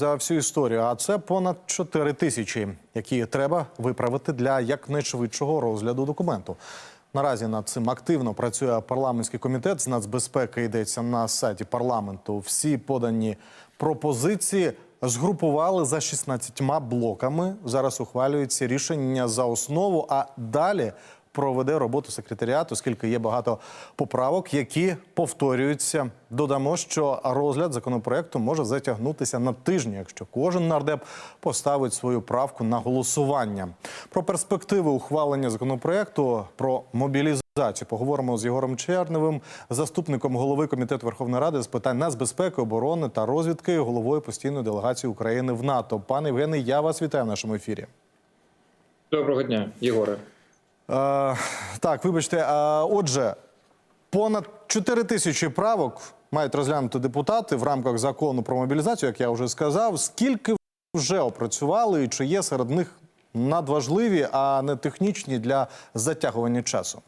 за всю історію, а це понад 4 тисячі, які треба виправити для якнайшвидшого розгляду документу. Наразі над цим активно працює парламентський комітет з нацбезпеки. Йдеться на сайті парламенту. Всі подані пропозиції згрупували за 16 блоками. Зараз ухвалюється рішення за основу, а далі проведе роботу секретаріату, оскільки є багато поправок, які повторюються. Додамо, що розгляд законопроекту може затягнутися на тижні, якщо кожен нардеп поставить свою правку на голосування. Про перспективи ухвалення законопроекту про мобілізацію поговоримо з Єгором Черневим, заступником голови комітету Верховної Ради з питань нацбезпеки, оборони та розвідки, головою постійної делегації України в НАТО. Пане Євгене, я вас вітаю в нашому ефірі. Доброго дня, Єгоре. Е, так, вибачте. Е, отже, понад 4 тисячі правок мають розглянути депутати в рамках закону про мобілізацію, як я вже сказав. Скільки вже опрацювали, і чи є серед них надважливі, а не технічні для затягування часу?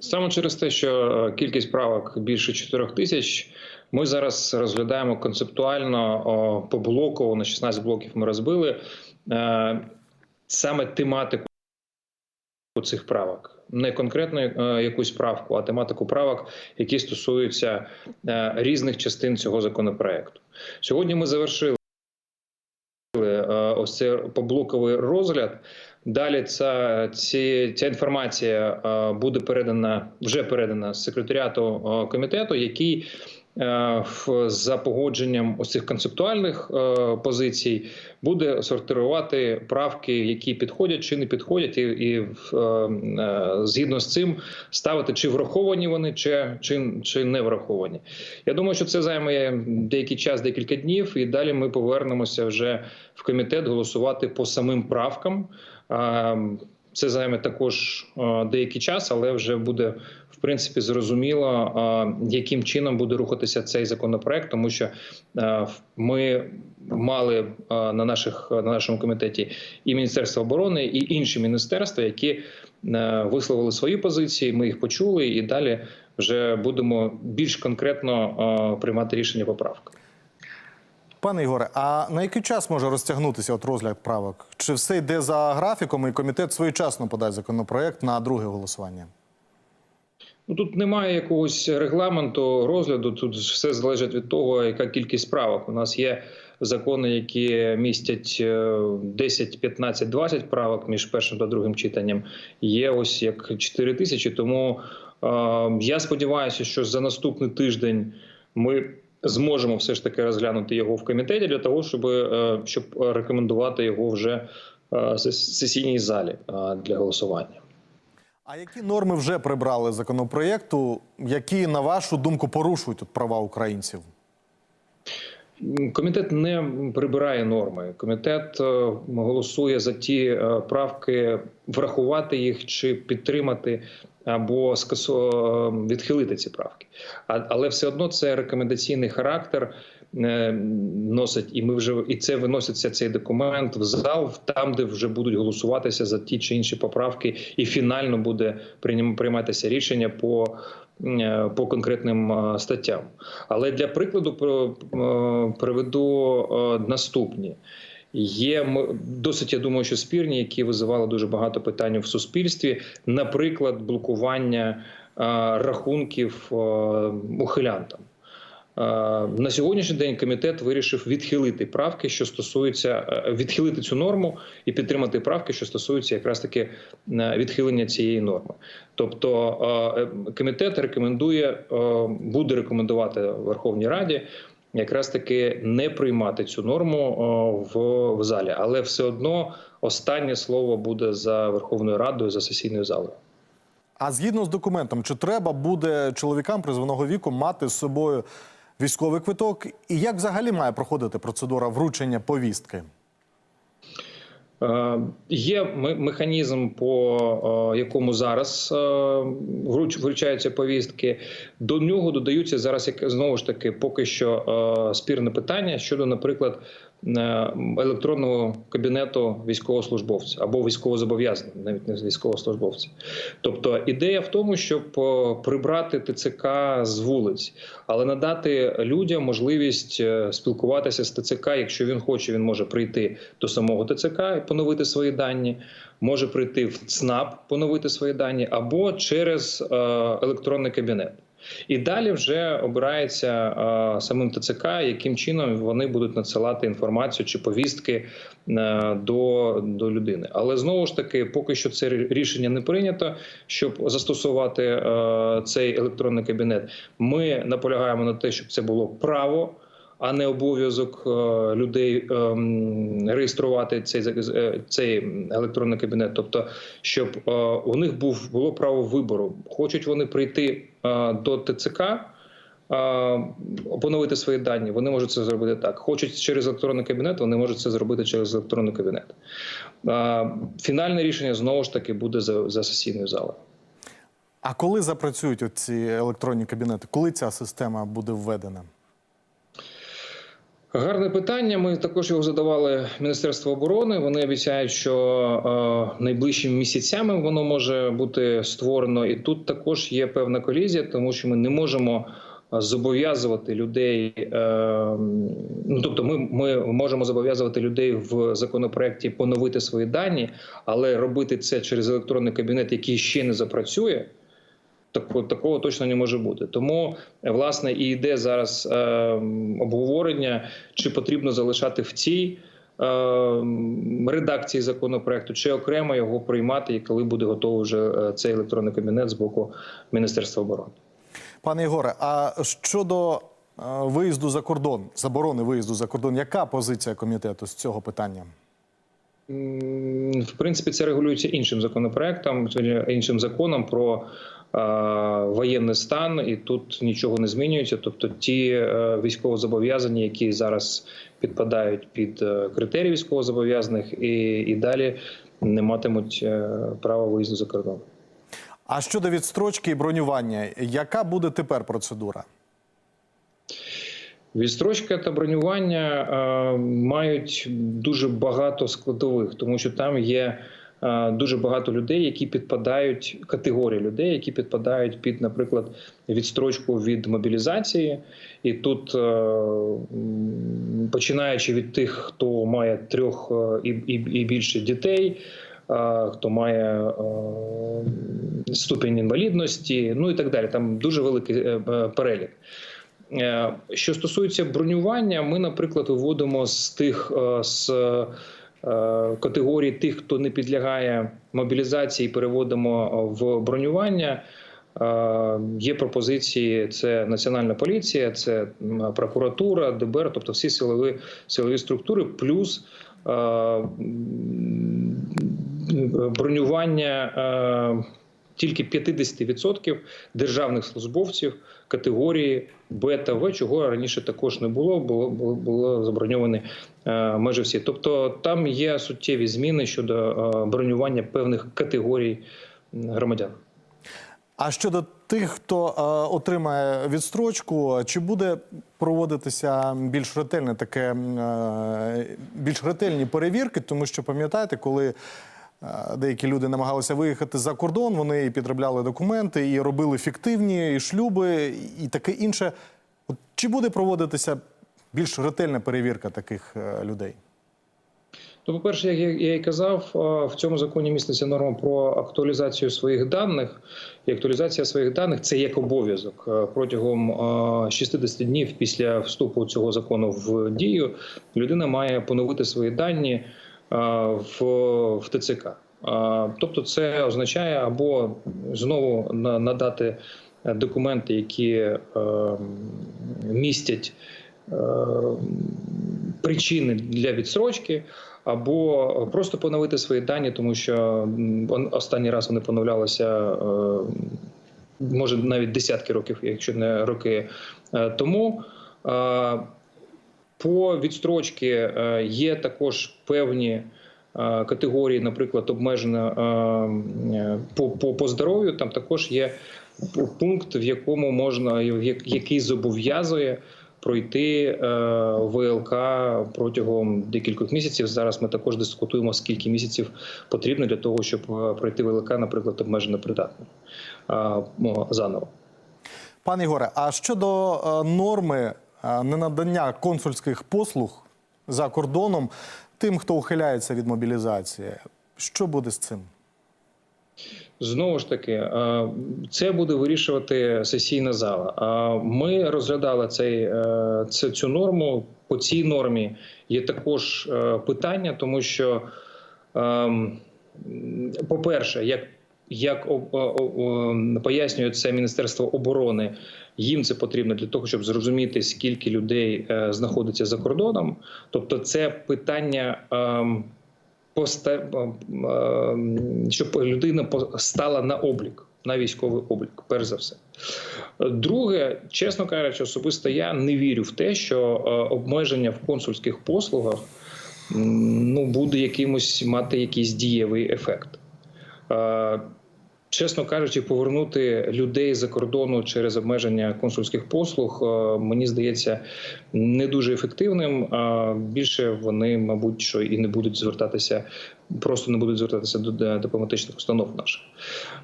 Саме через те, що е, кількість правок більше 4 тисяч, ми зараз розглядаємо концептуально по блоку, на 16 блоків ми розбили саме тематику цих правок. Не конкретно е, якусь правку, а тематику правок, які стосуються е, різних частин цього законопроекту. Сьогодні ми завершили е, ось це поблоковий розгляд. Далі ця, ці, ця інформація е, буде передана вже передана секретаріату е, комітету, який за погодженням ось цих концептуальних е, позицій буде сортирувати правки, які підходять чи не підходять, і, і е, е, згідно з цим ставити, чи враховані вони, чи, чи, чи не враховані. Я думаю, що це займе деякий час, декілька днів, і далі ми повернемося вже в комітет голосувати по самим правкам. Це займе також е, деякий час, але вже буде принципі зрозуміло, яким чином буде рухатися цей законопроект, тому що ми мали на наших на нашому комітеті і Міністерство оборони, і інші міністерства, які висловили свої позиції. Ми їх почули, і далі вже будемо більш конкретно приймати рішення по правкам. Пане Ігоре, а на який час може розтягнутися от розгляд правок? Чи все йде за графіком, і комітет своєчасно подасть законопроект на друге голосування? Ну тут немає якогось регламенту розгляду. Тут все залежить від того, яка кількість правок. У нас є закони, які містять е, 10, 15, 20 правок між першим та другим читанням. Є ось як 4 тисячі. Тому е, я сподіваюся, що за наступний тиждень ми зможемо все ж таки розглянути його в комітеті для того, щоб, е, щоб рекомендувати його вже е, сесійній залі е, для голосування. А які норми вже прибрали законопроекту, які, на вашу думку, порушують права українців? Комітет не прибирає норми. Комітет е, голосує за ті е, правки, врахувати їх чи підтримати або скасо- е, відхилити ці правки. Але все одно це рекомендаційний характер носить, і ми вже і це виноситься цей документ в зал, там, де вже будуть голосуватися за ті чи інші поправки, і фінально буде прийматися рішення по по конкретним е, статтям. Але для прикладу е, приведу е, наступні. Є досить, я думаю, що спірні, які визивали дуже багато питань в суспільстві. Наприклад, блокування е, рахунків е, ухилянтам. Е, На сьогоднішній день комітет вирішив відхилити правки, що стосуються е, відхилити цю норму і підтримати правки, що стосуються якраз таки е, відхилення цієї норми. Тобто комітет рекомендує, буде рекомендувати Верховній Раді якраз таки не приймати цю норму в залі, але все одно останнє слово буде за Верховною Радою за сесійною залою. А згідно з документом, чи треба буде чоловікам призваного віку мати з собою військовий квиток? І як взагалі має проходити процедура вручення повістки? Е, Є механізм, по е, якому зараз е, вруч- вручаються повістки. До нього додаються зараз як знову ж таки поки що спірне питання щодо, наприклад, електронного кабінету військовослужбовця або військовозобов'язаного, навіть не військовослужбовця. Тобто ідея в тому, щоб е, прибрати ТЦК з вулиць, але надати людям можливість е, спілкуватися з ТЦК. Якщо він хоче, він може прийти до самого ТЦК і поновити свої дані. Може прийти в ЦНАП, поновити свої дані, або через е, електронний кабінет. І далі вже обирається е, самим ТЦК, яким чином вони будуть надсилати інформацію чи повістки е, до, до людини. Але знову ж таки, поки що це рішення не прийнято, щоб застосувати е, цей електронний кабінет. Ми наполягаємо на те, щоб це було право. А не обов'язок е, людей ем, реєструвати цей е, цей електронний кабінет. Тобто, щоб е, у них був було право вибору. Хочуть вони прийти до ТЦК, поновити свої дані. Вони можуть це зробити так. Хочуть через електронний кабінет, вони можуть це зробити через електронний кабінет. Фінальне рішення знову ж таки буде за, за сесійною залою. А коли запрацюють ці електронні кабінети? Коли ця система буде введена? Гарне питання. Ми також його задавали Міністерству оборони. Вони обіцяють, що е, найближчими місяцями воно може бути створено. І тут також є певна колізія, тому що ми не можемо е, зобов'язувати людей. Е, ну тобто, ми, ми можемо зобов'язувати людей в законопроекті поновити свої дані, але робити це через електронний кабінет, який ще не запрацює. Такого, такого точно не може бути. Тому е, власне і йде зараз е, обговорення, чи потрібно залишати в цій е, редакції законопроекту, чи окремо його приймати, і коли буде готовий вже е, цей електронний кабінет з боку Міністерства оборони. Пане Єгоре, а щодо е, виїзду за кордон, заборони виїзду за кордон, яка позиція комітету з цього питання? В принципі, це регулюється іншим законопроектом, іншим законом про е, воєнний стан, і тут нічого не змінюється. Тобто, ті е, військовозобов'язані, які зараз підпадають під е, критерії військовозобов'язаних, і, і далі не матимуть е, права виїзду за кордон. А щодо відстрочки і бронювання, яка буде тепер процедура? Відстрочка та бронювання е, мають дуже багато складових, тому що там є е, дуже багато людей, які підпадають категорії людей, які підпадають під, наприклад, відстрочку від мобілізації. І тут, е, починаючи від тих, хто має трьох е, і, і, і більше дітей. е, Хто має е, ступінь інвалідності, ну і так далі. Там дуже великий перелік. Е, Що стосується бронювання, ми, наприклад, виводимо з тих е, з е, категорій тих, хто не підлягає мобілізації, переводимо в бронювання. Є пропозиції: це Національна поліція, це прокуратура, ДБР, тобто всі силові силові структури, плюс бронювання. Тільки 50% державних службовців категорії Б та В, чого раніше також не було, було було, заброньовані е, майже всі. Тобто там є суттєві зміни щодо е, бронювання певних категорій громадян. А щодо тих, хто е, отримає відстрочку, чи буде проводитися більш ретельне таке е, більш ретельні перевірки? Тому що пам'ятаєте, коли деякі люди намагалися виїхати за кордон, вони і підробляли документи, і робили фіктивні і шлюби, і таке інше. От чи буде проводитися більш ретельна перевірка таких е, людей? Ну, по-перше, як я, і казав, в цьому законі міститься норма про актуалізацію своїх даних. І актуалізація своїх даних це як обов'язок Е, протягом е, 60 днів після вступу цього закону в дію. Людина має поновити свої дані в, в ТЦК. Е, Тобто, це означає або знову надати документи, які е, містять е, причини для відсрочки, або просто поновити свої дані, тому що останній раз вони поновлялися. е, Може навіть десятки років, якщо не роки е, тому. По відстрочці е, є також певні е, категорії, наприклад, обмежено е, по, по, по здоров'ю, там також є пункт, в якому можна який зобов'язує пройти ВЛК протягом декількох місяців. Зараз ми також дискутуємо, скільки місяців потрібно для того, щоб пройти ВЛК, наприклад, обмежено придатним е, ну, заново. Пане Ігоре, а щодо норми ненадання консульських послуг за кордоном тим, хто ухиляється від мобілізації, що буде з цим? Знову ж таки, це буде вирішувати сесійна зала. Ми розглядали цей, е, цю, норму. По цій нормі є також е, питання, тому що, ем, по-перше, як як пояснює це Міністерство оборони, їм це потрібно для того, щоб зрозуміти, скільки людей е, знаходиться за кордоном. Тобто, це питання ем, поста- ем, щоб людина стала на облік, на військовий облік, перш за все. Друге, чесно кажучи, особисто я не вірю в те, що е, обмеження в консульських послугах ну, буде якимось мати якийсь дієвий ефект. Чесно кажучи, повернути людей за кордону через обмеження консульських послуг е, мені здається не дуже ефективним. Більше вони, мабуть, що і не будуть звертатися, просто не будуть звертатися до дипломатичних установ наших.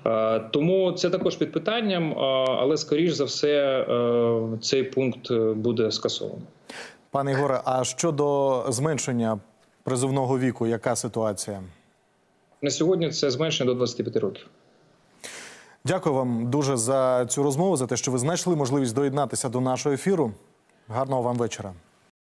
Е, Тому це також під питанням, е, але скоріш за все цей пункт буде скасований. Пане Ігоре, а щодо зменшення призовного віку, яка ситуація? На сьогодні це зменшення до 25 років. Дякую вам дуже за цю розмову, за те, що ви знайшли можливість доєднатися до нашого ефіру. Гарного вам вечора.